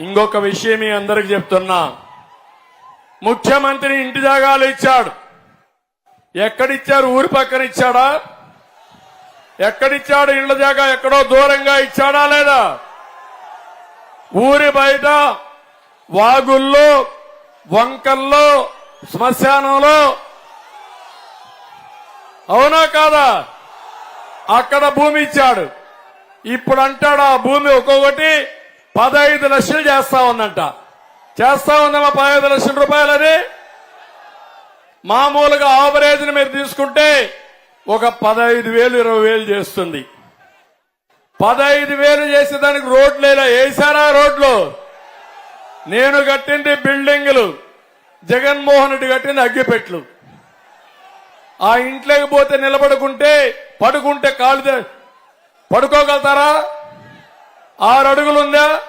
ఇంకొక విషయం మీ అందరికి చెప్తున్నా. ముఖ్యమంత్రి ఇంటి జాగాలు ఇచ్చాడు. ఎక్కడిచ్చారు? ఊరి పక్కన ఇచ్చాడా? ఎక్కడిచ్చాడు? ఇళ్ళ జాగా ఎక్కడో దూరంగా ఇచ్చాడా లేదా? ఊరి బయట వాగుల్లో వంకల్లో శ్మశానంలో. అవునా కాదా? అక్కడ భూమి ఇచ్చాడు. ఇప్పుడు అంటాడు ఆ భూమి ఒక్కొక్కటి పదహైదు లక్షలు చేస్తా ఉందంట. చేస్తా ఉందమ్మా పదహైదు లక్షల రూపాయలని మామూలుగా ఆవరేజ్ని మీరు తీసుకుంటే ఒక పదహైదు వేలు ఇరవై వేలు చేస్తుంది. పదహైదు వేలు చేసేదానికి రోడ్లు లేదా వేసారా రోడ్లు? నేను కట్టింది బిల్డింగులు. జగన్మోహన్ రెడ్డి కట్టింది అగ్గిపెట్లు. ఆ ఇంట్లోకి పోతే నిలబడుకుంటే పడుకుంటే కాళ్ళు పడుకోగలుగుతారా? ఆరు అడుగులుందా?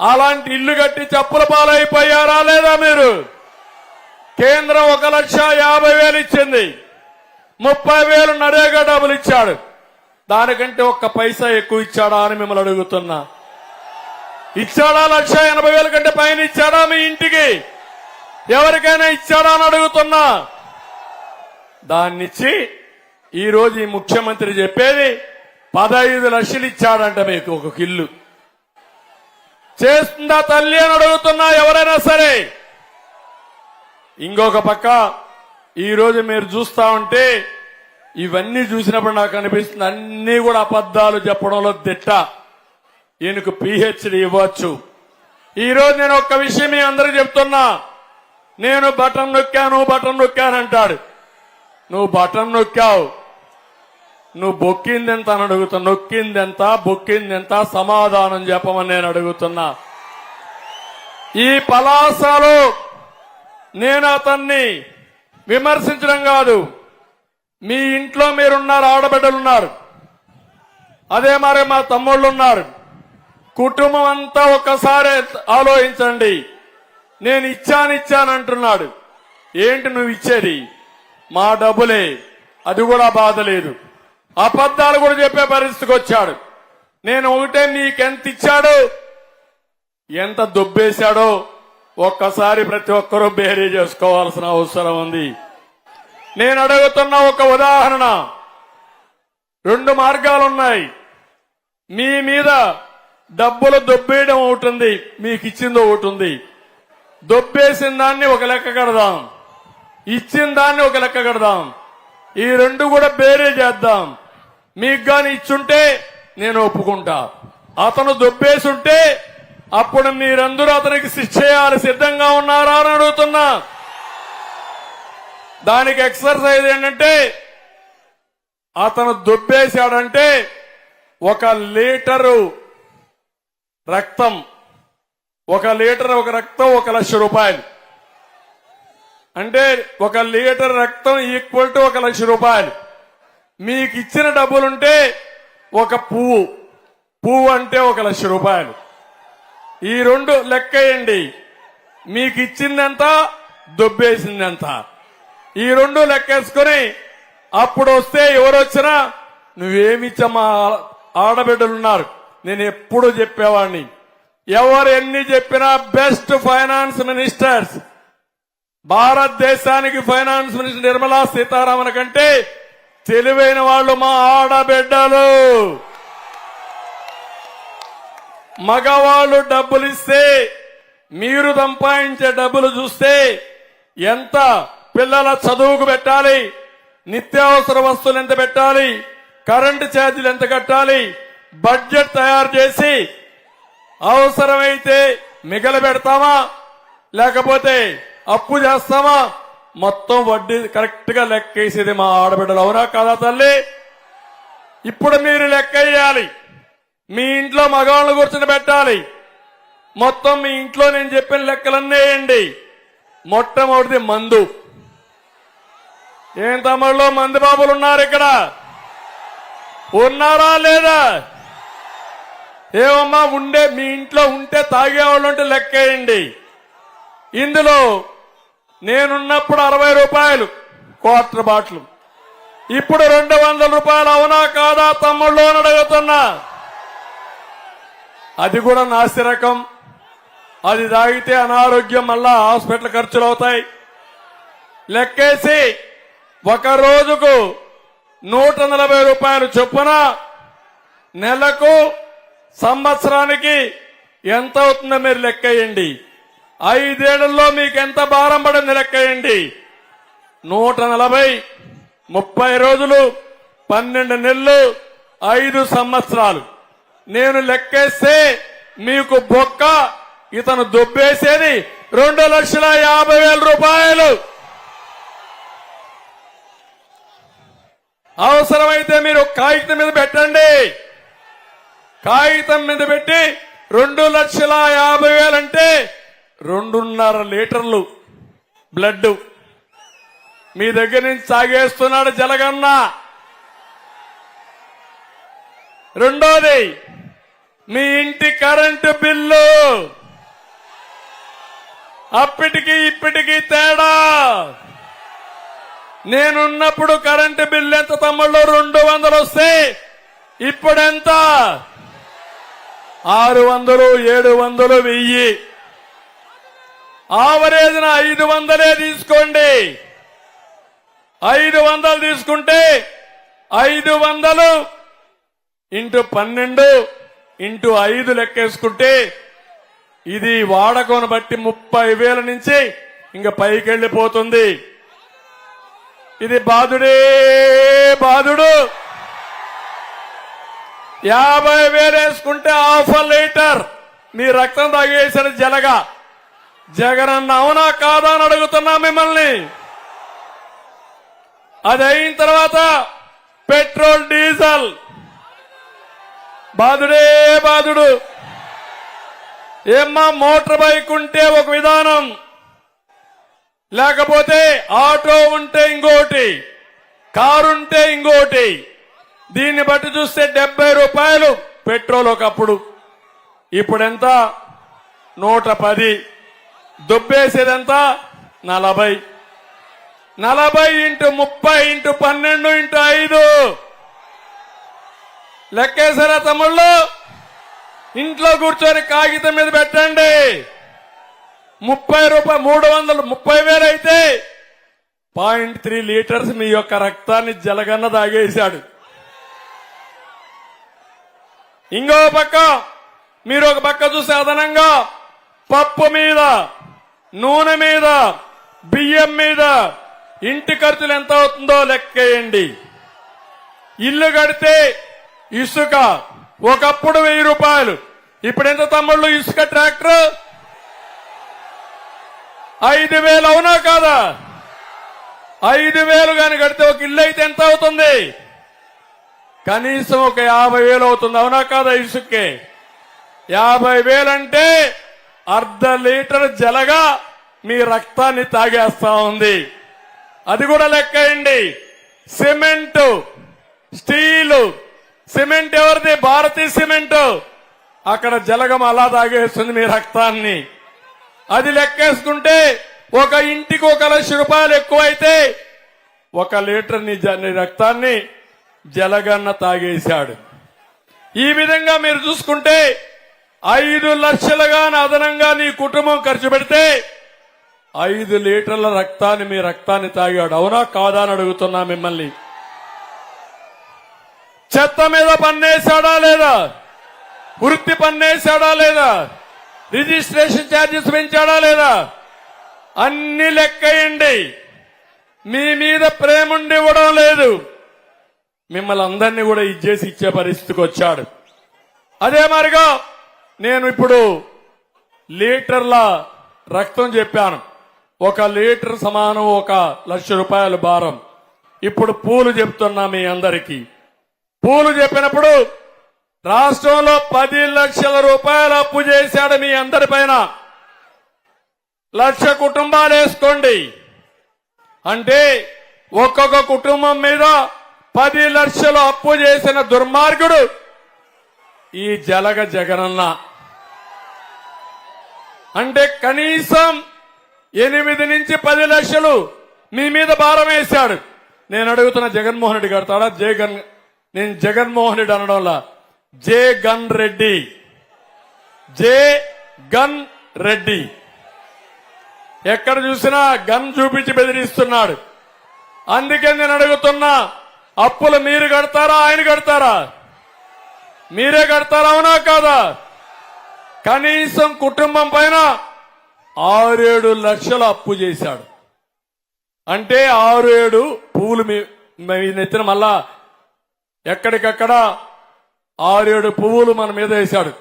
అలాంటి ఇల్లు కట్టి చెప్పుల పాలైపోయారా లేదా మీరు? కేంద్రం ఒక లక్ష యాభై వేలు ఇచ్చింది. ముప్పై వేలు నరేగా డబ్బులు ఇచ్చాడు. దానికంటే ఒక్క పైసా ఎక్కువ ఇచ్చాడా అని మిమ్మల్ని అడుగుతున్నా. ఇచ్చాడా లక్ష ఎనభై వేల కంటే పైన ఇచ్చాడా మీ ఇంటికి? ఎవరికైనా ఇచ్చాడా అని అడుగుతున్నా. దాన్నిచ్చి ఈరోజు ఈ ముఖ్యమంత్రి చెప్పేది పదహైదు లక్షలు ఇచ్చాడంట మీకు ఒక కిల్లు. చేస్తుందా తల్లి అని అడుగుతున్నా ఎవరైనా సరే. ఇంకొక పక్క ఈరోజు మీరు చూస్తా ఉంటే ఇవన్నీ చూసినప్పుడు నాకు అనిపిస్తుంది అన్ని కూడా అబద్ధాలు చెప్పడంలో దిట్ట. ఈయనకు పిహెచ్డి ఇవ్వచ్చు. ఈరోజు నేను ఒక్క విషయం మీ అందరికి చెప్తున్నా. నేను బటన్ నొక్కాను బటన్ నొక్కాను అంటాడు. నువ్వు బటన్ నొక్కావు. నువ్వు బొక్కిందెంత అని అడుగుతున్నా నొక్కిందెంత బొక్కిందెంత బొక్కింది ఎంత సమాధానం చెప్పమని నేను అడుగుతున్నా. ఈ పలాసలో నేను అతన్ని విమర్శించడం కాదు. మీ ఇంట్లో మీరున్నారు ఆడబిడ్డలున్నారు అదే మరి మా తమ్ముళ్ళు ఉన్నారు. కుటుంబం అంతా ఒక్కసారి ఆలోచించండి. నేను ఇచ్చాను ఇచ్చాను అంటున్నాడు ఏంటి నువ్వు ఇచ్చేది? మా డబ్బులే. అది కూడా బాధ లేదు. అబద్ధాలు కూడా చెప్పే పరిస్థితికి వచ్చాడు. నేను ఒకటే నీకెంత ఇచ్చాడు ఎంత దుబ్బేశాడో ఒక్కసారి ప్రతి ఒక్కరూ బేరీ చేసుకోవాల్సిన అవసరం ఉంది. నేను అడుగుతున్న ఒక ఉదాహరణ. రెండు మార్గాలున్నాయి. మీ మీద డబ్బులు దొబ్బేయడం ఒకటి మీకు ఇచ్చింది ఒకటి ఉంది. దొబ్బేసిన దాన్ని ఒక లెక్క కడదాం. ఇచ్చిన దాన్ని ఒక లెక్క కడదాం. ఈ రెండు కూడా బేరే చేద్దాం. మీకు గాని ఇచ్చుంటే నేను ఒప్పుకుంటా. అతను దొబ్బేసుంటే అప్పుడు మీరందరూ అతనికి శిక్ష చేయాలి. సిద్ధంగా ఉన్నారా అని అడుగుతున్నా. దానికి ఎక్సర్సైజ్ ఏంటంటే అతను దొబ్బేశాడంటే ఒక లీటరు రక్తం ఒక లీటర్ ఒక రక్తం ఒక లక్ష రూపాయలు. అంటే ఒక లీటర్ రక్తం ఈక్వల్ టు ఒక లక్ష రూపాయలు. మీకు ఇచ్చిన డబ్బులుంటే ఒక పువ్వు. పువ్వు అంటే ఒక లక్ష రూపాయలు. ఈ రెండు లెక్కేయండి. మీకు ఇచ్చిందంత దొబ్బేసిందంత. ఈ రెండు లెక్కేసుకొని అప్పుడు వస్తే ఎవరు వచ్చినా నువ్వేమిచ్చమ్మా ఆడబిడ్డలున్నారు. నేను ఎప్పుడు చెప్పేవాడిని ఎవరు ఎన్ని చెప్పినా బెస్ట్ ఫైనాన్స్ మినిస్టర్స్. భారతదేశానికి ఫైనాన్స్ మినిస్టర్ నిర్మలా సీతారామన్ కంటే తెలివైన వాళ్ళు మా ఆడబిడ్డలు. మగవాళ్ళు డబ్బులు ఇస్తే మీరు సంపాదించే డబ్బులు చూస్తే ఎంత పిల్లల చదువుకు పెట్టాలి నిత్యావసర వస్తువులు ఎంత పెట్టాలి కరెంటు ఛార్జీలు ఎంత కట్టాలి బడ్జెట్ తయారు చేసి అవసరమైతే మిగల పెడతామా లేకపోతే అప్పు చేస్తామా మొత్తం వడ్డీ కరెక్ట్గా లెక్కేసేది మా ఆడబిడ్డలు. అవునా కాదా తల్లి? ఇప్పుడు మీరు లెక్క వేయాలి. మీ ఇంట్లో మగవాళ్ళు కూర్చొని పెట్టాలి. మొత్తం మీ ఇంట్లో నేను చెప్పిన లెక్కలన్నీ వేయండి. మొట్టమొదటిది మందు. ఏం తమ్ముళ్ళు? మంది బాబులు ఉన్నారు ఇక్కడ. ఉన్నారా లేదా? ఏమమ్మా ఉండే మీ ఇంట్లో ఉంటే తాగేవాళ్ళు ఉంటే లెక్కేయండి ఇందులో నేనున్నప్పుడు అరవై రూపాయలు క్వార్టర్ బాటిల్. ఇప్పుడు రెండు వందల రూపాయలు అవునా కాదా తమ్ముళ్ళు అని అడుగుతున్నా. అది కూడా నాసిరకం అది తాగితే అనారోగ్యం మళ్ళా హాస్పిటల్ ఖర్చులు అవుతాయి లెక్కేసి ఒక రోజుకు నూట నలభై రూపాయలు చొప్పున నెలకు సంవత్సరానికి ఎంత అవుతుందో మీరు లెక్కేయండి. ఐదేళ్ళలో మీకు ఎంత భారం పడింది లెక్కేయండి? నూట నలభై ముప్పై రోజులు పన్నెండు నెలలు ఐదు సంవత్సరాలు. నేను లెక్కేస్తే మీకు బొక్క ఇతను దొబ్బేసేది రెండు లక్షల యాభై వేల రూపాయలు. అవసరమైతే మీరు కాగితం మీద పెట్టండి. కాగితం మీద పెట్టి రెండు లక్షల యాభై వేలంటే రెండున్నర లీటర్లు బ్లడ్ మీ దగ్గర నుంచి సాగేస్తున్నాడు జలగన్న. రెండోది మీ ఇంటి కరెంటు బిల్లు. అప్పటికి ఇప్పటికి తేడా. నేనున్నప్పుడు కరెంటు బిల్లు ఎంత తమ్ముళ్ళు? రెండు వందలు వస్తే ఇప్పుడెంత? ఆరు వందలు ఏడు వందలు వెయ్యి. ఆవరేజ్న ఐదు వందలే తీసుకోండి. ఐదు వందలు తీసుకుంటే ఐదు వందలు ఇంటూ పన్నెండు ఇంటూ ఐదు లెక్కేసుకుంటే ఇది వాడకను బట్టి ముప్పై వేల నుంచి ఇంకా పైకి వెళ్ళిపోతుంది ఇది బాధుడే బాధుడు. యాభై వేలు వేసుకుంటే హాఫ్ లీటర్ మీ రక్తం తాగేసిన జలగా. జగనన్న అవునా కాదా అని అడుగుతున్నా మిమ్మల్ని. అది అయిన తర్వాత పెట్రోల్ డీజిల్. బాధుడే బాధుడు. ఏమ్మా మోటార్ బైక్ ఉంటే ఒక విధానం. లేకపోతే ఆటో ఉంటే ఇంకోటి. కారు ఉంటే ఇంకోటి. దీన్ని బట్టి చూస్తే డెబ్బై రూపాయలు పెట్రోల్ ఒకప్పుడు. ఇప్పుడెంత? నూట పది. దుబ్బేసేదంతా నలభై. నలభై ఇంటూ ముప్పై ఇంటూ పన్నెండు ఇంటూ ఐదు. లెక్కేసారా తమ్ముళ్ళు? ఇంట్లో కూర్చొని కాగితం మీద పెట్టండి. ముప్పై రూపాయలు మూడు వందలు ముప్పై వేలు అయితే పాయింట్ త్రీ లీటర్స్ మీ యొక్క రక్తాన్ని జలగన్న తాగేశాడు. ఇంకో పక్క మీరు ఒక పక్క చూసే అదనంగా పప్పు మీద నూనె మీద బియ్యం మీద ఇంటి ఖర్చులు ఎంత అవుతుందో లెక్కేయండి. ఇల్లు కడితే ఇసుక ఒకప్పుడు వెయ్యి రూపాయలు. ఇప్పుడు ఎంత తమ్ముళ్ళు ఇసుక ట్రాక్టర్? ఐదు వేలు అవునా కాదా? ఐదు వేలు కానీ కడితే ఒక ఇల్లు అయితే ఎంత అవుతుంది? కనీసం ఒక యాభై వేలు అవుతుంది అవునా కాదా ఇసుకే? యాభై వేలంటే అర్ధ లీటర్ జలగా మీ రక్తాన్ని తాగేస్తా ఉంది. అది కూడా లెక్కేయండి. Cement steel. సిమెంట్ ఎవరిది? భారతీయ సిమెంట్. అక్కడ జలగం అలా తాగేస్తుంది మీ రక్తాన్ని. అది లెక్కేసుకుంటే ఒక ఇంటికి ఒక లక్ష రూపాయలు ఎక్కువైతే ఒక లీటర్ జ- నీ రక్తాన్ని జలగన్న తాగేశాడు. ఈ విధంగా మీరు చూసుకుంటే ఐదు లక్షలుగా అదనంగా నీ కుటుంబం ఖర్చు పెడితే ఐదు లీటర్ల రక్తాన్ని మీ రక్తాన్ని తాగాడు. అవునా కాదా అని అడుగుతున్నా మిమ్మల్ని. చెత్త మీద పన్నేశాడా లేదా? వృత్తి పన్నేశాడా లేదా? రిజిస్ట్రేషన్ ఛార్జెస్ పెంచాడా లేదా? అన్ని లెక్కయండి మీ మీద ప్రేమ ఇవ్వడం లేదు. మిమ్మల్ని అందరినీ కూడా ఇచ్చేసి ఇచ్చే పరిస్థితికి వచ్చాడు. అదే మరిగా నేను ఇప్పుడు లీటర్ల రక్తం చెప్పాను. ఒక లీటర్ సమానం ఒక లక్ష రూపాయల భారం. ఇప్పుడు పూలు చెప్తున్నా మీ అందరికీ. పూలు చెప్పినప్పుడు రాష్ట్రంలో పది లక్షల రూపాయలు అప్పు చేశాడు మీ అందరి పైన. లక్ష కుటుంబాలు వేసుకోండి. అంటే ఒక్కొక్క కుటుంబం మీద పది లక్షలు అప్పు చేసిన దుర్మార్గుడు ఈ జలగ జగనన్న. అంటే కనీసం ఎనిమిది నుంచి పది లక్షలు మీ మీద భారం వేశాడు. నేను అడుగుతున్న జగన్మోహన్ రెడ్డి కడతాడా జగన్ నేను Jaganmohan Reddy అనడంలా J gun Reddy. J gun Reddy. ఎక్కడ చూసినా గన్ చూపించి బెదిరిస్తున్నాడు. అందుకే నేను అడుగుతున్నా అప్పులు మీరు కడతారా ఆయన కడతారా? మీరే కడతారా? అవునా కాదా? కనీసం కుటుంబం పైన ఆరేడు లక్షల అప్పు చేశాడు. అంటే ఆరు ఏడు పువ్వులు మీ మీ నెత్తిన మళ్ళా ఎక్కడికక్కడ ఆరేడు పువ్వులు మన మీద వేశాడు.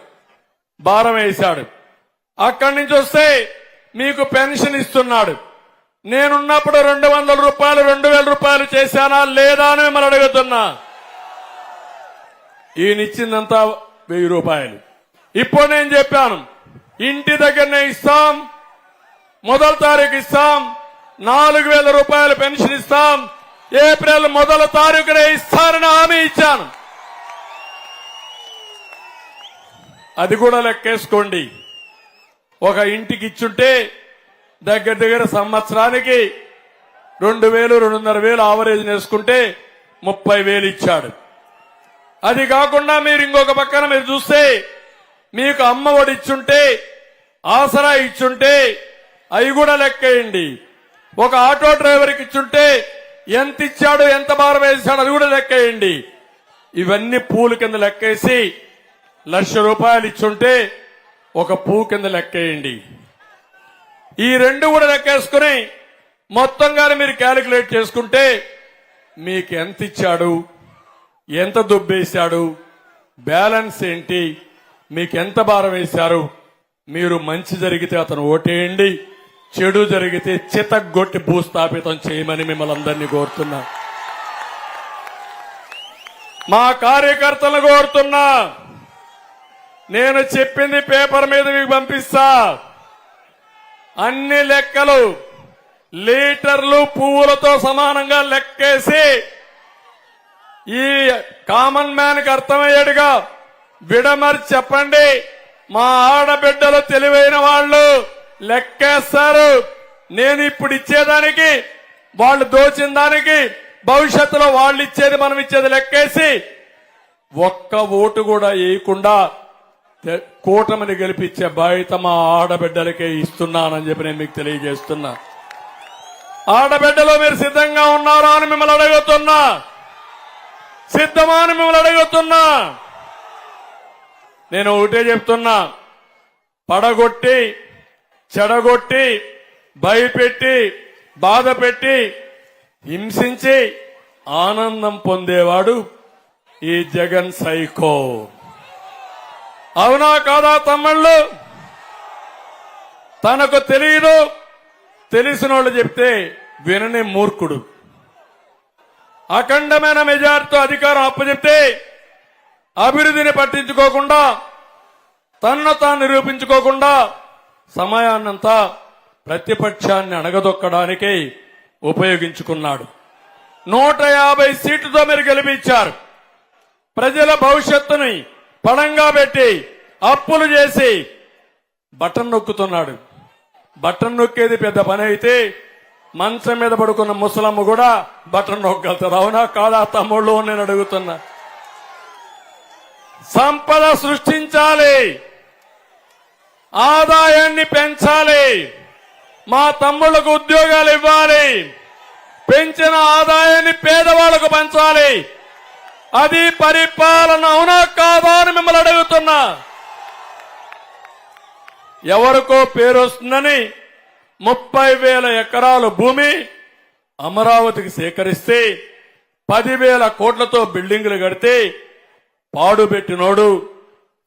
భారం వేశాడు. అక్కడి నుంచి వస్తే మీకు పెన్షన్ ఇస్తున్నాడు. నేనున్నప్పుడు రెండు వందల రూపాయలు రెండు వేల రూపాయలు చేశానా లేదా అని మిమ్మల్ని అడుగుతున్నా. ఈయన ఇచ్చిందంతా వెయ్యి రూపాయలు. ఇప్పుడు నేను చెప్పాను ఇంటి దగ్గరనే ఇస్తాం మొదటి తారీఖు ఇస్తాం నాలుగు వేల రూపాయలు పెన్షన్ ఇస్తాం ఏప్రిల్ మొదల తారీఖునే ఇస్తానని హామీ ఇచ్చాను. అది కూడా లెక్కేసుకోండి. ఒక ఇంటికి ఇచ్చుంటే దగ్గర దగ్గర సంవత్సరానికి రెండు వేలు రెండున్నర వేలు ఆవరేజ్ వేసుకుంటే ముప్పై వేలు ఇచ్చాడు. అది కాకుండా మీరు ఇంకొక పక్కన మీరు చూస్తే మీకు అమ్మ ఒడి ఇచ్చుంటే ఆసరా ఇచ్చుంటే అవి కూడా లెక్కేయండి. ఒక ఆటో డ్రైవర్కి ఇచ్చుంటే ఎంత ఇచ్చాడు ఎంత భారం వేసాడు అది కూడా లెక్కేయండి. ఇవన్నీ పూలు కింద లెక్కేసి లక్ష రూపాయలు ఇచ్చుంటే ఒక పువ్వు కింద లెక్కేయండి. ఈ రెండు కూడా లెక్కేసుకుని మొత్తంగానే మీరు క్యాలిక్యులేట్ చేసుకుంటే మీకు ఎంత ఇచ్చాడు? ఎంత దుబ్బేశాడు బ్యాలెన్స్ ఏంటి? మీకు ఎంత భారం వేశారు? మీరు మంచి జరిగితే అతను ఓటేయండి. చెడు జరిగితే చితగ్గొట్టి భూస్థాపితం చేయమని మిమ్మల్ని అందరినీ కోరుతున్నా. మా కార్యకర్తలను కోరుతున్నా. నేను చెప్పింది పేపర్ మీద మీకు పంపిస్తా. అన్ని లెక్కలు లీటర్లు పువ్వులతో సమానంగా లెక్కేసి ఈ కామన్ మ్యాన్కి అర్థమయ్యేట్టుగా విడమరి చెప్పండి. మా ఆడబిడ్డలు తెలివైన వాళ్ళు లెక్కేస్తారు. నేను ఇప్పుడు ఇచ్చేదానికి వాళ్ళు దోచిన దానికి భవిష్యత్తులో వాళ్ళు ఇచ్చేది మనం ఇచ్చేది లెక్కేసి ఒక్క ఓటు కూడా వేయకుండా కూటమిని గెలిపించే బాధ్యత మా ఆడబిడ్డలకే ఇస్తున్నానని చెప్పి నేను మీకు తెలియజేస్తున్నా. ఆడబిడ్డలో మీరు సిద్ధంగా ఉన్నారా అని మిమ్మల్ని అడుగుతున్నా. సిద్ధమా అని మిమ్మల్ని అడుగుతున్నా. నేను ఒకటే చెప్తున్నా. పడగొట్టి చెడగొట్టి భయపెట్టి బాధ పెట్టి హింసించి ఆనందం పొందేవాడు ఈ జగన్ సైకో. అవునా కాదా తమ్ముళ్ళు? తనకు తెలియదు తెలిసిన వాళ్ళు చెప్తే వినని మూర్ఖుడు. అఖండమైన మెజార్టీతో అధికారం అప్పచెప్తే అభివృద్ధిని పట్టించుకోకుండా తన్ను తాను నిరూపించుకోకుండా సమయాన్నంతా ప్రతిపక్షాన్ని అణగదొక్కడానికి ఉపయోగించుకున్నాడు. నూట యాభై సీట్లతో మీరు గెలిపించారు. ప్రజల భవిష్యత్తుని పణంగా పెట్టి అప్పులు చేసి బటన్ నొక్కుతున్నాడు. బటన్ నొక్కేది పెద్ద పని అయితే మంచం మీద పడుకున్న ముసలమ్మ కూడా బటన్ నొక్కగలుగుతారు అవునా కాదా తమ్ముళ్ళు నేను అడుగుతున్నా. సంపద సృష్టించాలి. ఆదాయాన్ని పెంచాలి. మా తమ్ముళ్ళకు ఉద్యోగాలు ఇవ్వాలి. పెంచిన ఆదాయాన్ని పేదవాళ్ళకు పంచాలి. అది పరిపాలన అవునా కాదా అని మిమ్మల్ని అడుగుతున్నా. ఎవరికో పేరు వస్తుందని ముప్పై వేల ఎకరాల భూమి అమరావతికి సేకరిస్తే పదివేల కోట్లతో బిల్డింగులు కడితే పాడుబెట్టినోడు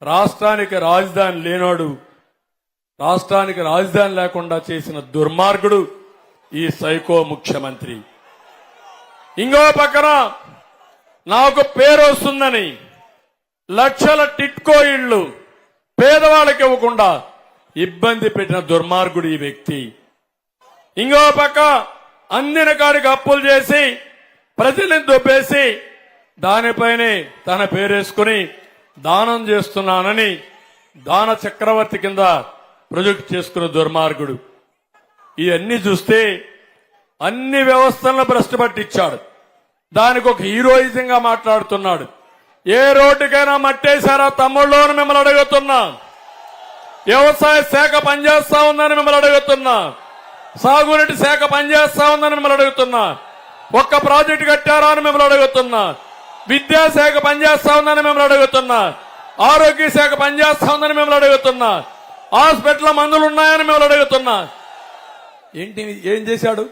రాష్ట్రానికి రాజధాని లేనోడు రాష్ట్రానికి రాజధాని లేకుండా చేసిన దుర్మార్గుడు ఈ సైకో ముఖ్యమంత్రి. ఇంకో పక్కన నాకు పేరు వస్తుందని లక్షల టిట్కో ఇళ్ళు పేదవాళ్ళకి ఇవ్వకుండా ఇబ్బంది పెట్టిన దుర్మార్గుడు ఈ వ్యక్తి. ఇంకో పక్క అందిన కాడికి అప్పులు చేసి ప్రజల్ని దొబ్బేసి దానిపైనే తన పేరేసుకుని దానం చేస్తున్నానని దాన చక్రవర్తి కింద ప్రొజెక్ట్ చేసుకున్న దుర్మార్గుడు. ఇవన్నీ చూస్తే అన్ని వ్యవస్థలను భ్రష్టు పట్టించాడు. దానికి ఒక హీరోయిజంగా మాట్లాడుతున్నాడు. ఏ రోడ్డుకైనా మట్టేశారా తమ్ముళ్ళు అని మిమ్మల్ని అడుగుతున్నా. వ్యవసాయ శాఖ పనిచేస్తా ఉందని మిమ్మల్ని అడుగుతున్నా. సాగునీటి శాఖ పనిచేస్తా ఉందని మిమ్మల్ని అడుగుతున్నా. ఒక్క ప్రాజెక్టు కట్టారా అని మిమ్మల్ని అడుగుతున్నా. విద్యాశాఖ పనిచేస్తా ఉందని మిమ్మల్ని అడుగుతున్నా. ఆరోగ్య శాఖ పనిచేస్తా ఉందని మిమ్మల్ని అడుగుతున్నా. హాస్పిటల్ మందులు ఉన్నాయని మిమ్మల్ని అడుగుతున్నా. ఏంటి ఏం చేశాడు?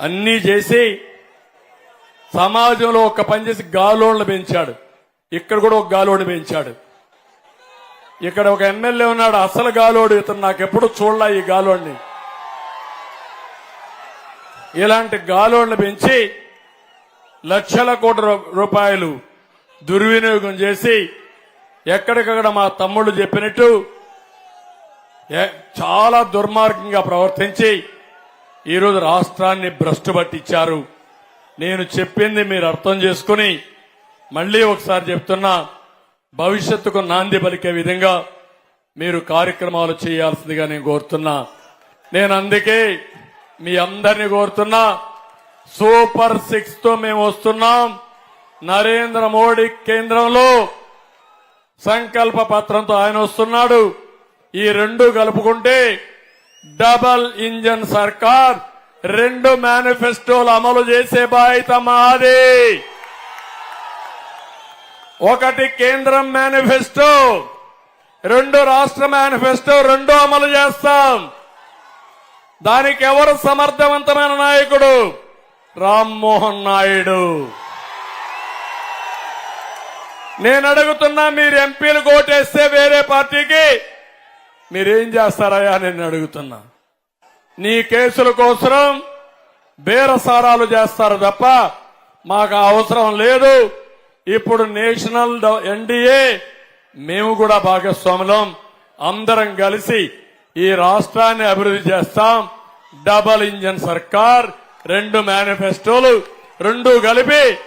అన్నీ చేసి సమాజంలో ఒక్క పని చేసి గాలోళ్ళు పెంచాడు. ఇక్కడ కూడా ఒక గాలోడు పెంచాడు. ఇక్కడ ఒక ఎమ్మెల్యే ఉన్నాడు అసలు గాలోడు ఇతను నాకు చూడలా చూడలే ఈ గాలోడిని. ఇలాంటి గాలోడిని పెంచి లక్షల కోట్ల రూ- రూపాయలు దుర్వినియోగం చేసి ఎక్కడికక్కడ మా తమ్ముళ్ళు చెప్పినట్టు ఏ- చాలా దుర్మార్గంగా ప్రవర్తించి ఈరోజు రాష్ట్రాన్ని భ్రష్టు పట్టించారు. నేను చెప్పింది మీరు అర్థం చేసుకుని మళ్ళీ ఒకసారి చెప్తున్నా భవిష్యత్తుకు నాంది పలికే విధంగా మీరు కార్యక్రమాలు చేయాల్సిందిగా నేను కోరుతున్నా. నేను అందుకే మీ అందరినీ కోరుతున్నా. సూపర్ సిక్స్తో మేము వస్తున్నాం. నరేంద్ర మోడీ కేంద్రంలో సంకల్ప పత్రంతో ఆయన వస్తున్నాడు. ఈ రెండు కలుపుకుంటే డబల్ ఇంజన్ సర్కార్ రెండు మేనిఫెస్టోలు అమలు చేసే బాధ్యత మాదే. ఒకటి కేంద్రం మేనిఫెస్టో రెండు రాష్ట్ర మేనిఫెస్టో రెండు అమలు చేస్తాం. దానికి ఎవరు సమర్థవంతమైన నాయకుడు? రామ్మోహన్ నాయుడు. నేను అడుగుతున్నా మీరు ఎంపీలు ఓటేస్తే వేరే పార్టీకి. మీరేం చేస్తారయ్యా నేను అడుగుతున్నా. నీ కేసుల కోసం బేరసారాలు చేస్తారు తప్ప మాకు అవసరం లేదు. ఇప్పుడు నేషనల్ డ- ఎన్డీఏ మేము కూడా భాగస్వాములం. అందరం కలిసి ఈ రాష్ట్రాన్ని అభివృద్ధి చేస్తాం. డబల్ ఇంజన్ సర్కార్ రెండు మేనిఫెస్టోలు రెండు కలిపి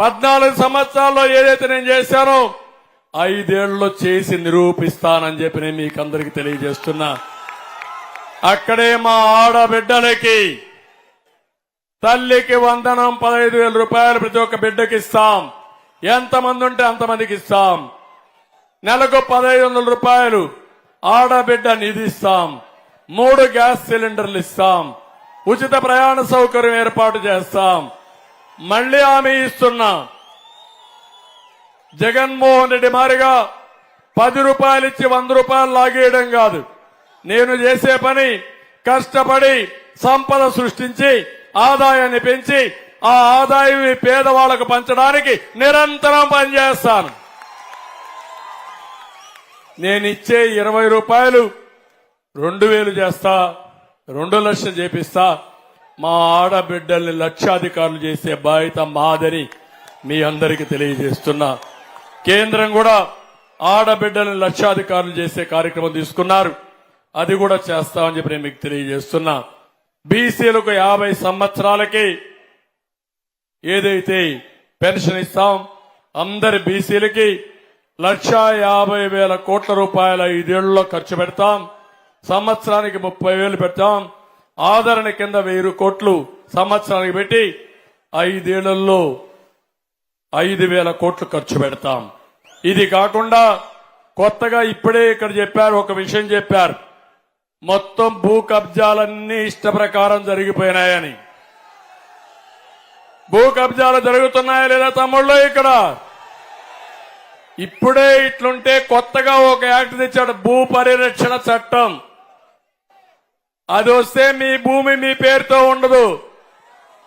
పద్నాలుగు సంవత్సరాల్లో ఏదైతే నేను చేశానో ఐదేళ్ళలో చేసి నిరూపిస్తానని చెప్పి నేను మీకు అందరికి తెలియజేస్తున్నా. అక్కడే మా ఆడబిడ్డలకి తల్లికి వందనం పదహైదు వేల రూపాయలు ప్రతి ఒక్క బిడ్డకి ఇస్తాం. ఎంతమంది ఉంటే అంతమందికి ఇస్తాం. నెలకు పదహైదు వందల రూపాయలు ఆడబిడ్డ నిధి ఇస్తాం. మూడు గ్యాస్ సిలిండర్లు ఇస్తాం. ఉచిత ప్రయాణ సౌకర్యం ఏర్పాటు చేస్తాం. మళ్ళీ ఆమె ఇస్తున్నా జగన్మోహన్ రెడ్డి మారిగా పది రూపాయలు ఇచ్చి వంద రూపాయలు లాగేయడం కాదు. నేను చేసే పని కష్టపడి సంపద సృష్టించి ఆదాయాన్ని పెంచి ఆ ఆదాయం పేదవాళ్ళకు పంచడానికి నిరంతరం పనిచేస్తాను. నేను ఇచ్చే ఇరవై రూపాయలు రెండు వేలు చేస్తా రెండు లక్షలు చేపిస్తా. మా ఆడబిడ్డల్ని లక్షాధికారులు చేసే బాధ్యత మాదని మీ అందరికీ తెలియజేస్తున్నా. కేంద్రం కూడా ఆడబిడ్డల్ని లక్షాధికారులు చేసే కార్యక్రమం తీసుకున్నారు. అది కూడా చేస్తామని చెప్పి నేను మీకు తెలియజేస్తున్నా. బీసీలకు యాభై సంవత్సరాలకి ఏదైతే పెన్షన్ ఇస్తాం అందరి బీసీలకి లక్షా యాభై వేల కోట్ల రూపాయల ఐదేళ్ళలో ఖర్చు పెడతాం సంవత్సరానికి ముప్పై వేలు పెడతాం ఆదరణ కింద వెయ్యి కోట్లు సంవత్సరానికి పెట్టి ఐదేళ్ళలో ఐదు వేల కోట్లు ఖర్చు పెడతాం. ఇది కాకుండా కొత్తగా ఇప్పుడే ఇక్కడ చెప్పారు ఒక విషయం చెప్పారు. మొత్తం భూ కబ్జాలన్నీ ఇష్ట ప్రకారం జరిగిపోయినాయని. భూ కబ్జాలు జరుగుతున్నాయా లేదా తమ్ముళ్ళు ఇక్కడ? ఇప్పుడే ఇట్లుంటే కొత్తగా ఒక యాక్ట్ తెచ్చాడు భూ పరిరక్షణ చట్టం. అది వస్తే మీ భూమి మీ పేరుతో ఉండదు.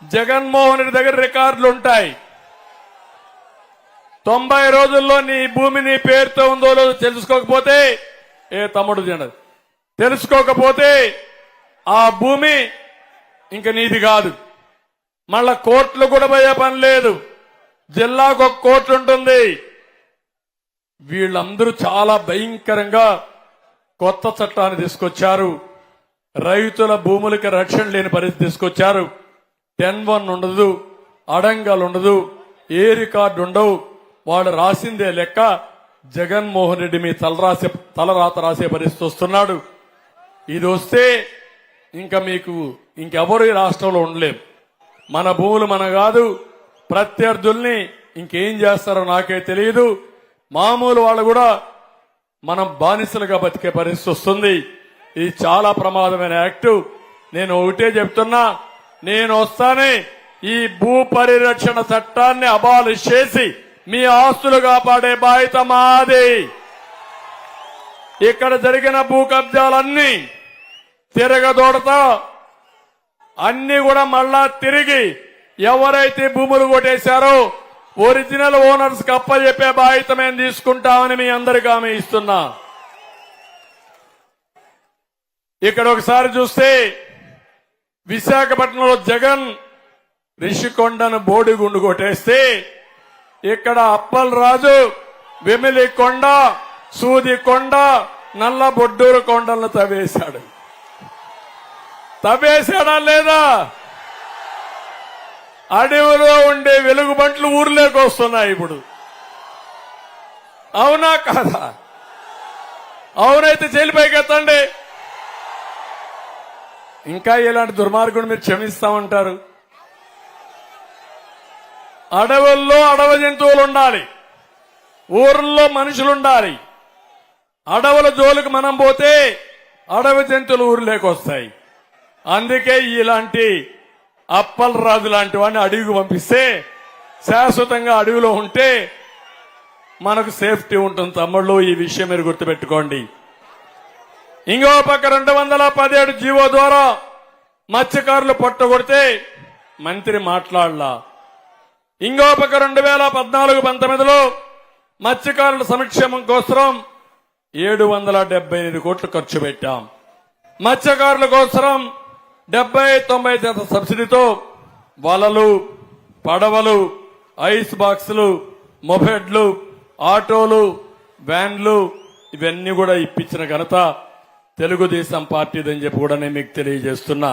జగన్మోహన్ రెడ్డి దగ్గర రికార్డులు ఉంటాయి. తొంభై రోజుల్లో నీ భూమి నీ పేరుతో ఉందో లేదో తెలుసుకోకపోతే ఏ తమ్ముడు తినదు తెలుసుకోకపోతే ఆ భూమి ఇంక నీది కాదు. మళ్ళా కోర్టులు కూడా పోయే పని లేదు. జిల్లాకు ఒక కోర్టు ఉంటుంది. వీళ్ళందరూ చాలా భయంకరంగా కొత్త చట్టాన్ని తీసుకొచ్చారు. రైతుల భూములకి రక్షణ లేని పరిస్థితి తీసుకొచ్చారు. టెన్ వన్ ఉండదు అడంగాలు ఉండదు ఏ రికార్డు ఉండవు. వాళ్ళు రాసిందే లెక్క జగన్మోహన్ రెడ్డి మీ తల రాసే తలరాత రాసే పరిస్థితి వస్తున్నాడు. ఇది వస్తే ఇంకా మీకు ఇంకెవరు ఈ రాష్ట్రంలో ఉండలేం. మన భూములు మన కాదు ప్రత్యర్థుల్ని ఇంకేం చేస్తారో నాకే తెలియదు మామూలు వాళ్ళు కూడా మనం బానిసలుగా బతికే పరిస్థితి వస్తుంది. ఇది చాలా ప్రమాదమైన యాక్ట్. నేను ఒకటే చెప్తున్నా నేను వస్తానే ఈ భూ పరిరక్షణ చట్టాన్ని అబాలిష్ చేసి మీ ఆస్తులు కాపాడే బాధ్యత మాది. ఇక్కడ జరిగిన భూ కబ్జాలన్నీ తిరగదోడతా. అన్ని కూడా మళ్ళా తిరిగి ఎవరైతే భూములు కొట్టేశారో ఒరిజినల్ ఓనర్స్కి అప్పచెప్పే బాధ్యత మేము తీసుకుంటామని మీ అందరికి ఆమె ఇస్తున్నా. ఇక్కడ ఒకసారి చూస్తే విశాఖపట్నంలో జగన్ రిషికొండను బోడిగుండు కొట్టేస్తే ఇక్కడ అప్పల్ రాజు వెమిలి కొండ సూది కొండ నల్ల బొడ్డూరు కొండలను తవ్వేశాడు. తవ్వేశాడా లేదా? అడవిలో ఉండే వెలుగుబంట్లు ఊర్లోకి వస్తున్నాయి ఇప్పుడు. అవునా కాదా? అవునైతే చెల్లిపైకి ఎత్తండి ఇంకా ఇలాంటి దుర్మార్గుడు మీరు క్షమిస్తామంటారు. అడవుల్లో అడవి జంతువులు ఉండాలి. ఊర్లో మనుషులు ఉండాలి. అడవుల జోలికి మనం పోతే అడవి జంతువులు ఊరిలోకి వస్తాయి. అందుకే ఇలాంటి అప్పల్ రాజు లాంటి వాడిని అడవికి పంపిస్తే శాశ్వతంగా అడవిలో ఉంటే మనకు సేఫ్టీ ఉంటుంది తమ్ముళ్ళు. ఈ విషయం మీరు గుర్తుపెట్టుకోండి. ఇంకో పక్క రెండు వందల పదిహేడు జీవో ద్వారా మత్స్యకారులు పొట్టగొడితే మంత్రి మాట్లాడలా. ఇంకో పక్క రెండు వేల పద్నాలుగు పంతొమ్మిదిలో మత్స్యకారుల సంక్షేమం కోసం ఏడు వందల డెబ్బై ఎనిమిది కోట్లు ఖర్చు పెట్టాం. మత్స్యకారుల కోసం డెబ్బై తొంభై శాతం సబ్సిడీతో వలలు పడవలు ఐస్ బాక్సులు మొబెడ్లు ఆటోలు వ్యాన్లు ఇవన్నీ కూడా ఇప్పించిన ఘనత తెలుగుదేశం పార్టీదని చెప్పి కూడా నేను మీకు తెలియజేస్తున్నా.